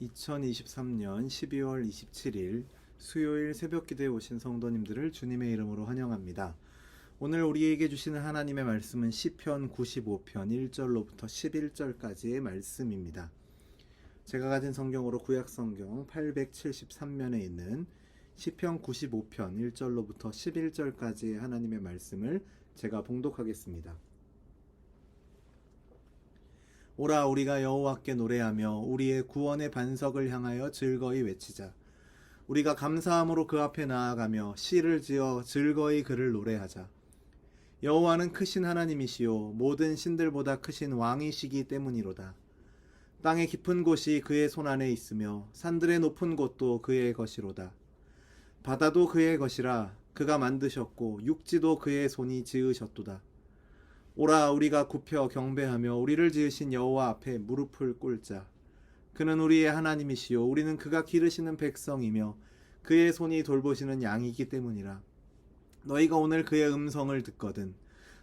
2023년 12월 27일 수요일 새벽 기도에 오신 성도님들을 주님의 이름으로 환영합니다. 오늘 우리에게 주시는 하나님의 말씀은 시편 95편 1절로부터 11절까지의 말씀입니다. 제가 가진 성경으로 구약 성경 873면에 있는 시편 95편 1절로부터 11절까지의 하나님의 말씀을 제가 봉독하겠습니다. 오라 우리가 여호와께 노래하며 우리의 구원의 반석을 향하여 즐거이 외치자. 우리가 감사함으로 그 앞에 나아가며 시를 지어 즐거이 그를 노래하자. 여호와는 크신 하나님이시요 모든 신들보다 크신 왕이시기 때문이로다. 땅의 깊은 곳이 그의 손 안에 있으며 산들의 높은 곳도 그의 것이로다. 바다도 그의 것이라 그가 만드셨고 육지도 그의 손이 지으셨도다. 오라 우리가 굽혀 경배하며 우리를 지으신 여호와 앞에 무릎을 꿇자. 그는 우리의 하나님이시요 우리는 그가 기르시는 백성이며 그의 손이 돌보시는 양이기 때문이라. 너희가 오늘 그의 음성을 듣거든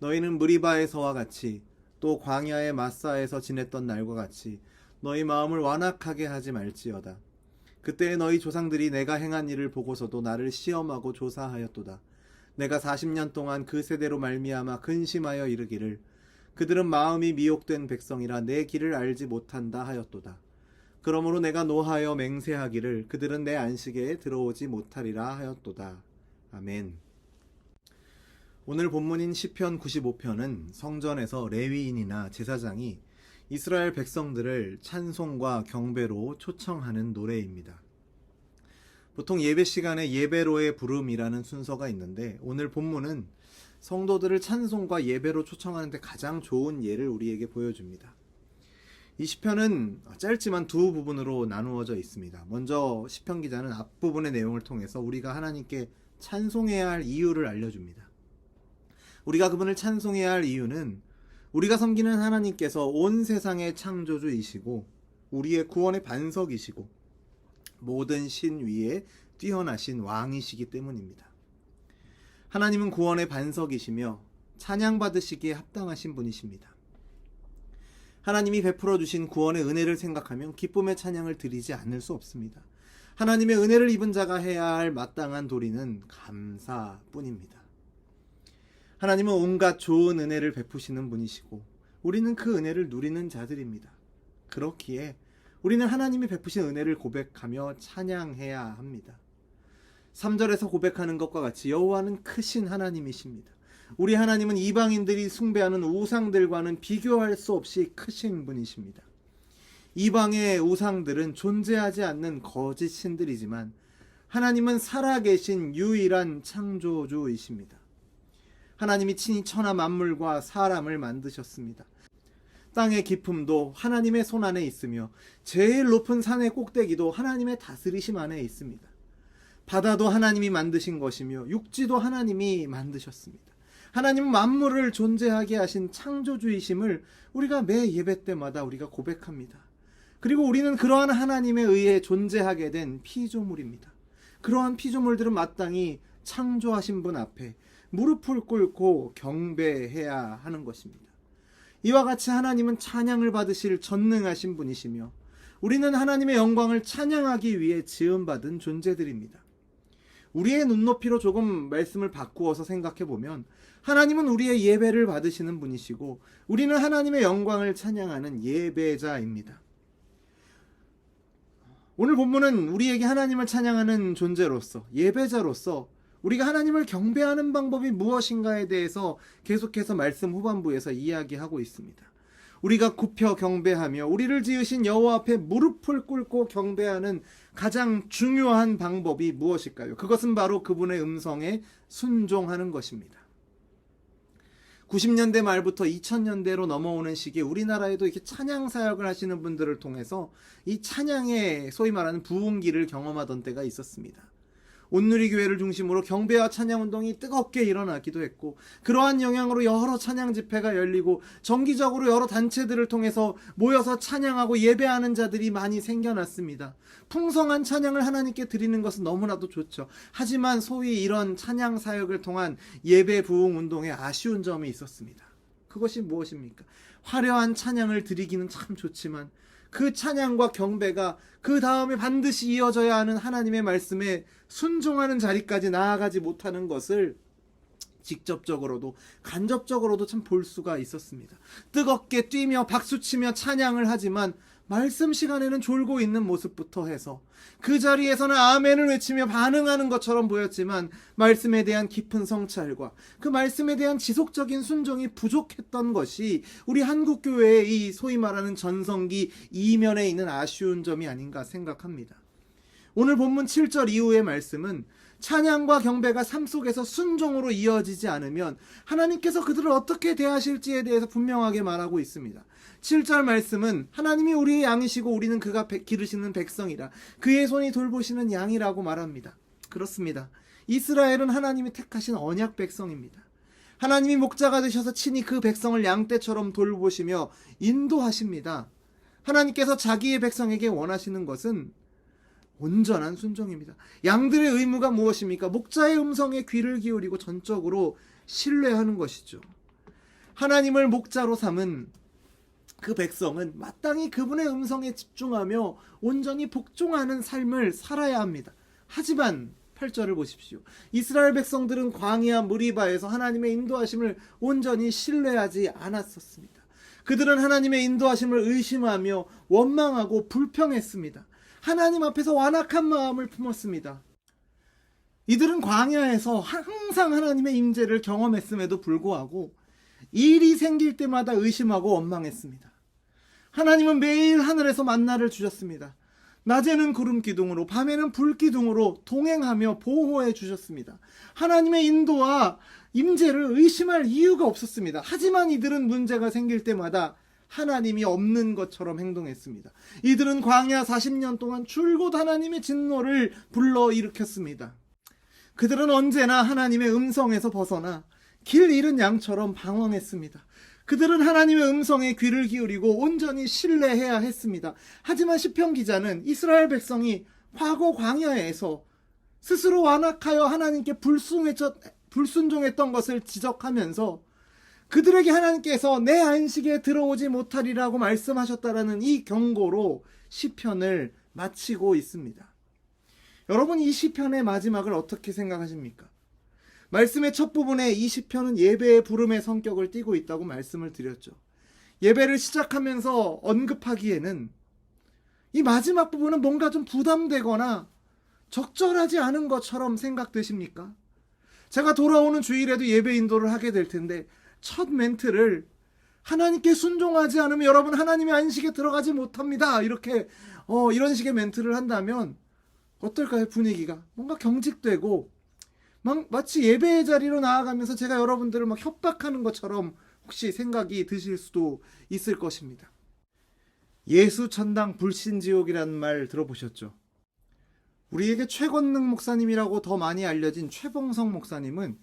너희는 무리바에서와 같이 또 광야의 마사에서 지냈던 날과 같이 너희 마음을 완악하게 하지 말지어다. 그때 너희 조상들이 내가 행한 일을 보고서도 나를 시험하고 조사하였도다. 내가 40년 동안 그 세대로 말미암아 근심하여 이르기를 그들은 마음이 미혹된 백성이라 내 길을 알지 못한다 하였도다. 그러므로 내가 노하여 맹세하기를 그들은 내 안식에 들어오지 못하리라 하였도다. 아멘. 오늘 본문인 시편 95편은 성전에서 레위인이나 제사장이 이스라엘 백성들을 찬송과 경배로 초청하는 노래입니다. 보통 예배 시간에 예배로의 부름이라는 순서가 있는데 오늘 본문은 성도들을 찬송과 예배로 초청하는데 가장 좋은 예를 우리에게 보여줍니다. 이 시편은 짧지만 두 부분으로 나누어져 있습니다. 먼저 시편 기자는 앞부분의 내용을 통해서 우리가 하나님께 찬송해야 할 이유를 알려줍니다. 우리가 그분을 찬송해야 할 이유는 우리가 섬기는 하나님께서 온 세상의 창조주이시고 우리의 구원의 반석이시고 모든 신 위에 뛰어나신 왕이시기 때문입니다. 하나님은 구원의 반석이시며 찬양받으시기에 합당하신 분이십니다. 하나님이 베풀어 주신 구원의 은혜를 생각하면 기쁨의 찬양을 드리지 않을 수 없습니다. 하나님의 은혜를 입은 자가 해야 할 마땅한 도리는 감사뿐입니다. 하나님은 온갖 좋은 은혜를 베푸시는 분이시고 우리는 그 은혜를 누리는 자들입니다. 그렇기에 우리는 하나님이 베푸신 은혜를 고백하며 찬양해야 합니다. 3절에서 고백하는 것과 같이 여호와는 크신 하나님이십니다. 우리 하나님은 이방인들이 숭배하는 우상들과는 비교할 수 없이 크신 분이십니다. 이방의 우상들은 존재하지 않는 거짓 신들이지만 하나님은 살아계신 유일한 창조주이십니다. 하나님이 친히 천하 만물과 사람을 만드셨습니다. 땅의 깊음도 하나님의 손 안에 있으며 제일 높은 산의 꼭대기도 하나님의 다스리심 안에 있습니다. 바다도 하나님이 만드신 것이며 육지도 하나님이 만드셨습니다. 하나님은 만물을 존재하게 하신 창조주이심을 우리가 매 예배 때마다 우리가 고백합니다. 그리고 우리는 그러한 하나님에 의해 존재하게 된 피조물입니다. 그러한 피조물들은 마땅히 창조하신 분 앞에 무릎을 꿇고 경배해야 하는 것입니다. 이와 같이 하나님은 찬양을 받으실 전능하신 분이시며 우리는 하나님의 영광을 찬양하기 위해 지음받은 존재들입니다. 우리의 눈높이로 조금 말씀을 바꾸어서 생각해 보면 하나님은 우리의 예배를 받으시는 분이시고 우리는 하나님의 영광을 찬양하는 예배자입니다. 오늘 본문은 우리에게 하나님을 찬양하는 존재로서 예배자로서 우리가 하나님을 경배하는 방법이 무엇인가에 대해서 계속해서 말씀 후반부에서 이야기하고 있습니다. 우리가 굽혀 경배하며 우리를 지으신 여호와 앞에 무릎을 꿇고 경배하는 가장 중요한 방법이 무엇일까요? 그것은 바로 그분의 음성에 순종하는 것입니다. 90년대 말부터 2000년대로 넘어오는 시기에 우리나라에도 이렇게 찬양 사역을 하시는 분들을 통해서 이 찬양의 소위 말하는 부흥기를 경험하던 때가 있었습니다. 온누리 교회를 중심으로 경배와 찬양 운동이 뜨겁게 일어나기도 했고 그러한 영향으로 여러 찬양 집회가 열리고 정기적으로 여러 단체들을 통해서 모여서 찬양하고 예배하는 자들이 많이 생겨났습니다. 풍성한 찬양을 하나님께 드리는 것은 너무나도 좋죠. 하지만 소위 이런 찬양 사역을 통한 예배 부흥 운동에 아쉬운 점이 있었습니다. 그것이 무엇입니까? 화려한 찬양을 드리기는 참 좋지만 그 찬양과 경배가 그 다음에 반드시 이어져야 하는 하나님의 말씀에 순종하는 자리까지 나아가지 못하는 것을 직접적으로도 간접적으로도 참 볼 수가 있었습니다. 뜨겁게 뛰며 박수치며 찬양을 하지만 말씀 시간에는 졸고 있는 모습부터 해서 그 자리에서는 아멘을 외치며 반응하는 것처럼 보였지만 말씀에 대한 깊은 성찰과 그 말씀에 대한 지속적인 순종이 부족했던 것이 우리 한국 교회의 이 소위 말하는 전성기 이면에 있는 아쉬운 점이 아닌가 생각합니다. 오늘 본문 7절 이후의 말씀은 찬양과 경배가 삶 속에서 순종으로 이어지지 않으면 하나님께서 그들을 어떻게 대하실지에 대해서 분명하게 말하고 있습니다. 7절 말씀은 하나님이 우리의 양이시고 우리는 그가 배- 기르시는 백성이라 그의 손이 돌보시는 양이라고 말합니다. 그렇습니다. 이스라엘은 하나님이 택하신 언약 백성입니다. 하나님이 목자가 되셔서 친히 그 백성을 양떼처럼 돌보시며 인도하십니다. 하나님께서 자기의 백성에게 원하시는 것은 온전한 순종입니다. 양들의 의무가 무엇입니까? 목자의 음성에 귀를 기울이고 전적으로 신뢰하는 것이죠. 하나님을 목자로 삼은 그 백성은 마땅히 그분의 음성에 집중하며 온전히 복종하는 삶을 살아야 합니다. 하지만 8절을 보십시오. 이스라엘 백성들은 광야 무리바에서 하나님의 인도하심을 온전히 신뢰하지 않았었습니다. 그들은 하나님의 인도하심을 의심하며 원망하고 불평했습니다. 하나님 앞에서 완악한 마음을 품었습니다. 이들은 광야에서 항상 하나님의 임재를 경험했음에도 불구하고 일이 생길 때마다 의심하고 원망했습니다. 하나님은 매일 하늘에서 만나를 주셨습니다. 낮에는 구름 기둥으로 밤에는 불 기둥으로 동행하며 보호해 주셨습니다. 하나님의 인도와 임재를 의심할 이유가 없었습니다. 하지만 이들은 문제가 생길 때마다 하나님이 없는 것처럼 행동했습니다. 이들은 광야 40년 동안 줄곧 하나님의 진노를 불러 일으켰습니다. 그들은 언제나 하나님의 음성에서 벗어나 길 잃은 양처럼 방황했습니다. 그들은 하나님의 음성에 귀를 기울이고 온전히 신뢰해야 했습니다. 하지만 시편 기자는 이스라엘 백성이 과거 광야에서 스스로 완악하여 하나님께 불순했- 불순종했던 것을 지적하면서 그들에게 하나님께서 내 안식에 들어오지 못하리라고 말씀하셨다라는 이 경고로 시편을 마치고 있습니다. 여러분 이 시편의 마지막을 어떻게 생각하십니까? 말씀의 첫 부분에 이 시편은 예배의 부름의 성격을 띠고 있다고 말씀을 드렸죠. 예배를 시작하면서 언급하기에는 이 마지막 부분은 뭔가 좀 부담되거나 적절하지 않은 것처럼 생각되십니까? 제가 돌아오는 주일에도 예배 인도를 하게 될 텐데 첫 멘트를 하나님께 순종하지 않으면 여러분 하나님의 안식에 들어가지 못합니다. 이렇게 어, 이런 식의 멘트를 한다면 어떨까요? 분위기가 뭔가 경직되고 막 마치 예배의 자리로 나아가면서 제가 여러분들을 막 협박하는 것처럼 혹시 생각이 드실 수도 있을 것입니다. 예수 천당 불신 지옥이라는 말 들어보셨죠? 우리에게 최건능 목사님이라고 더 많이 알려진 최봉성 목사님은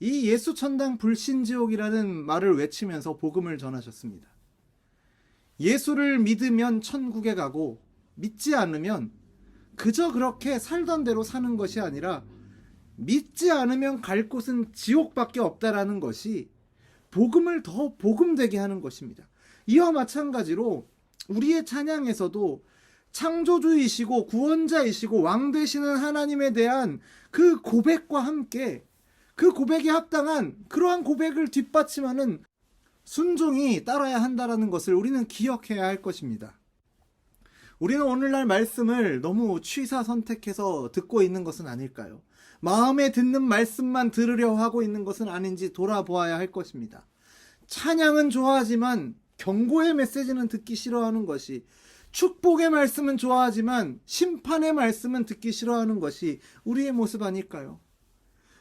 이 예수 천당 불신 지옥이라는 말을 외치면서 복음을 전하셨습니다. 예수를 믿으면 천국에 가고 믿지 않으면 그저 그렇게 살던 대로 사는 것이 아니라 믿지 않으면 갈 곳은 지옥밖에 없다라는 것이 복음을 더 복음되게 하는 것입니다. 이와 마찬가지로 우리의 찬양에서도 창조주이시고 구원자이시고 왕 되시는 하나님에 대한 그 고백과 함께 그 고백에 합당한 그러한 고백을 뒷받침하는 순종이 따라야 한다라는 것을 우리는 기억해야 할 것입니다. 우리는 오늘날 말씀을 너무 취사 선택해서 듣고 있는 것은 아닐까요? 마음에 듣는 말씀만 들으려 하고 있는 것은 아닌지 돌아보아야 할 것입니다. 찬양은 좋아하지만 경고의 메시지는 듣기 싫어하는 것이 축복의 말씀은 좋아하지만 심판의 말씀은 듣기 싫어하는 것이 우리의 모습 아닐까요?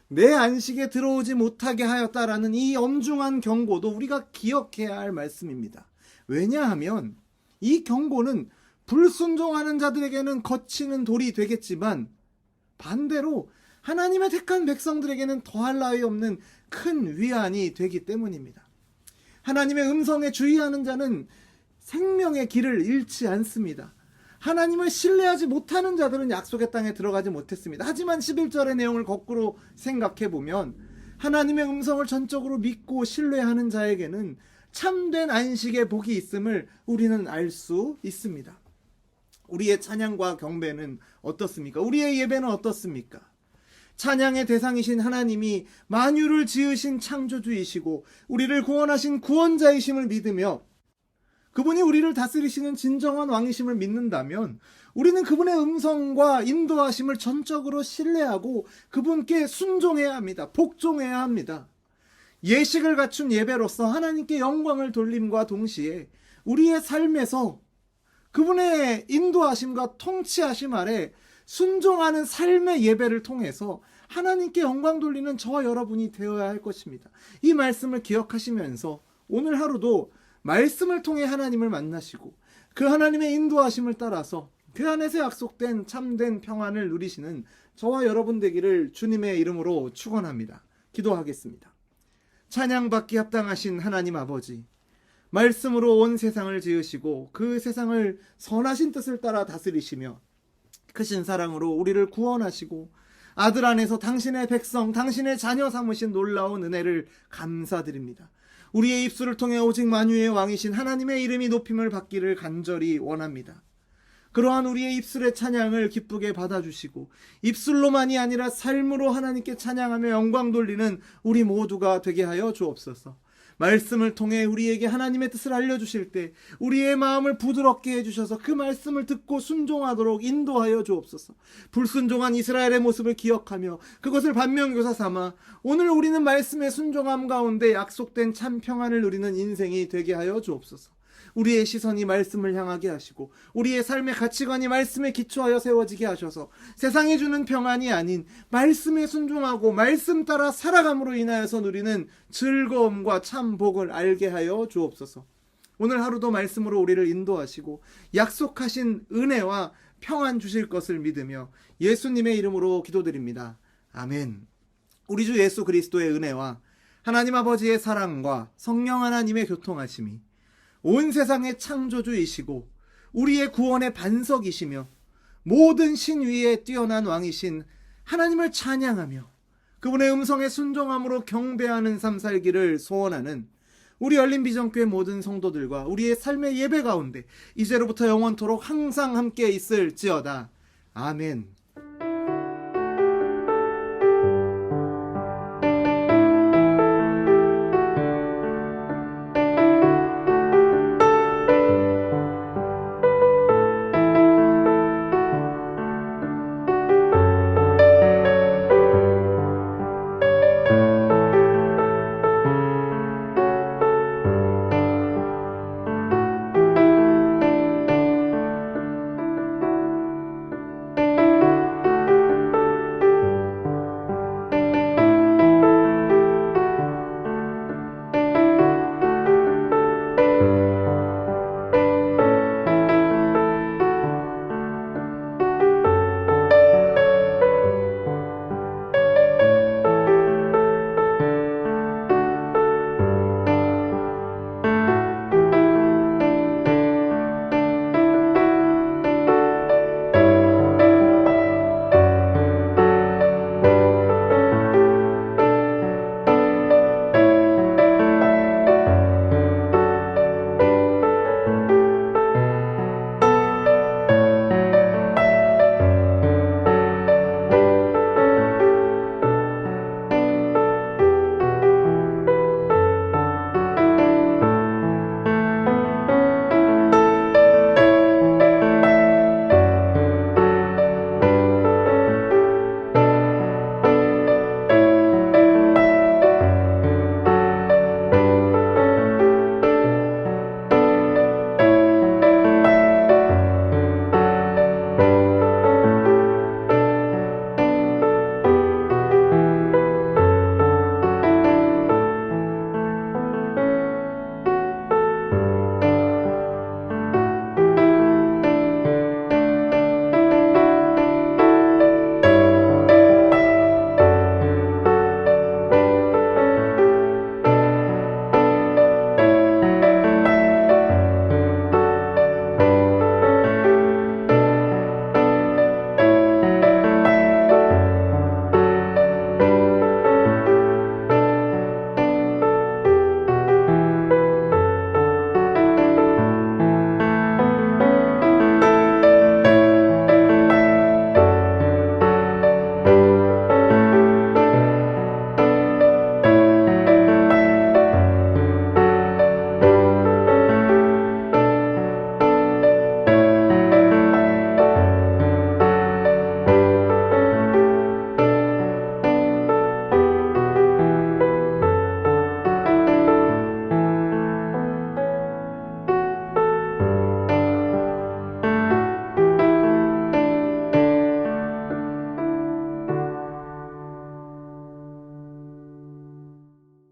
내 안식에 들어오지 못하게 하였다라는 이 엄중한 경고도 우리가 기억해야 할 말씀입니다. 왜냐하면 이 경고는 불순종하는 자들에게는 거치는 돌이 되겠지만 반대로 하나님의 택한 백성들에게는 더할 나위 없는 큰 위안이 되기 때문입니다. 하나님의 음성에 주의하는 자는 생명의 길을 잃지 않습니다. 하나님을 신뢰하지 못하는 자들은 약속의 땅에 들어가지 못했습니다. 하지만 11절의 내용을 거꾸로 생각해 보면 하나님의 음성을 전적으로 믿고 신뢰하는 자에게는 참된 안식의 복이 있음을 우리는 알 수 있습니다. 우리의 찬양과 경배는 어떻습니까? 우리의 예배는 어떻습니까? 찬양의 대상이신 하나님이 만유를 지으신 창조주이시고 우리를 구원하신 구원자이심을 믿으며 그분이 우리를 다스리시는 진정한 왕이심을 믿는다면 우리는 그분의 음성과 인도하심을 전적으로 신뢰하고 그분께 순종해야 합니다. 복종해야 합니다. 예식을 갖춘 예배로서 하나님께 영광을 돌림과 동시에 우리의 삶에서 그분의 인도하심과 통치하심 아래 순종하는 삶의 예배를 통해서 하나님께 영광 돌리는 저와 여러분이 되어야 할 것입니다. 이 말씀을 기억하시면서 오늘 하루도 말씀을 통해 하나님을 만나시고 그 하나님의 인도하심을 따라서 그 안에서 약속된 참된 평안을 누리시는 저와 여러분 되기를 주님의 이름으로 축원합니다. 기도하겠습니다. 찬양받기 합당하신 하나님 아버지 말씀으로 온 세상을 지으시고 그 세상을 선하신 뜻을 따라 다스리시며 크신 사랑으로 우리를 구원하시고 아들 안에서 당신의 백성, 당신의 자녀 삼으신 놀라운 은혜를 감사드립니다. 우리의 입술을 통해 오직 만유의 왕이신 하나님의 이름이 높임을 받기를 간절히 원합니다. 그러한 우리의 입술의 찬양을 기쁘게 받아주시고 입술로만이 아니라 삶으로 하나님께 찬양하며 영광 돌리는 우리 모두가 되게 하여 주옵소서. 말씀을 통해 우리에게 하나님의 뜻을 알려주실 때 우리의 마음을 부드럽게 해주셔서 그 말씀을 듣고 순종하도록 인도하여 주옵소서. 불순종한 이스라엘의 모습을 기억하며 그것을 반면교사 삼아 오늘 우리는 말씀의 순종함 가운데 약속된 참 평안을 누리는 인생이 되게 하여 주옵소서. 우리의 시선이 말씀을 향하게 하시고 우리의 삶의 가치관이 말씀에 기초하여 세워지게 하셔서 세상이 주는 평안이 아닌 말씀에 순종하고 말씀 따라 살아감으로 인하여서 누리는 즐거움과 참 복을 알게 하여 주옵소서. 오늘 하루도 말씀으로 우리를 인도하시고 약속하신 은혜와 평안 주실 것을 믿으며 예수님의 이름으로 기도드립니다. 아멘. 우리 주 예수 그리스도의 은혜와 하나님 아버지의 사랑과 성령 하나님의 교통하심이 온 세상의 창조주이시고 우리의 구원의 반석이시며 모든 신 위에 뛰어난 왕이신 하나님을 찬양하며 그분의 음성에 순종함으로 경배하는 삶 살기를 소원하는 우리 열린 비전교회 모든 성도들과 우리의 삶의 예배 가운데 이제로부터 영원토록 항상 함께 있을지어다. 아멘.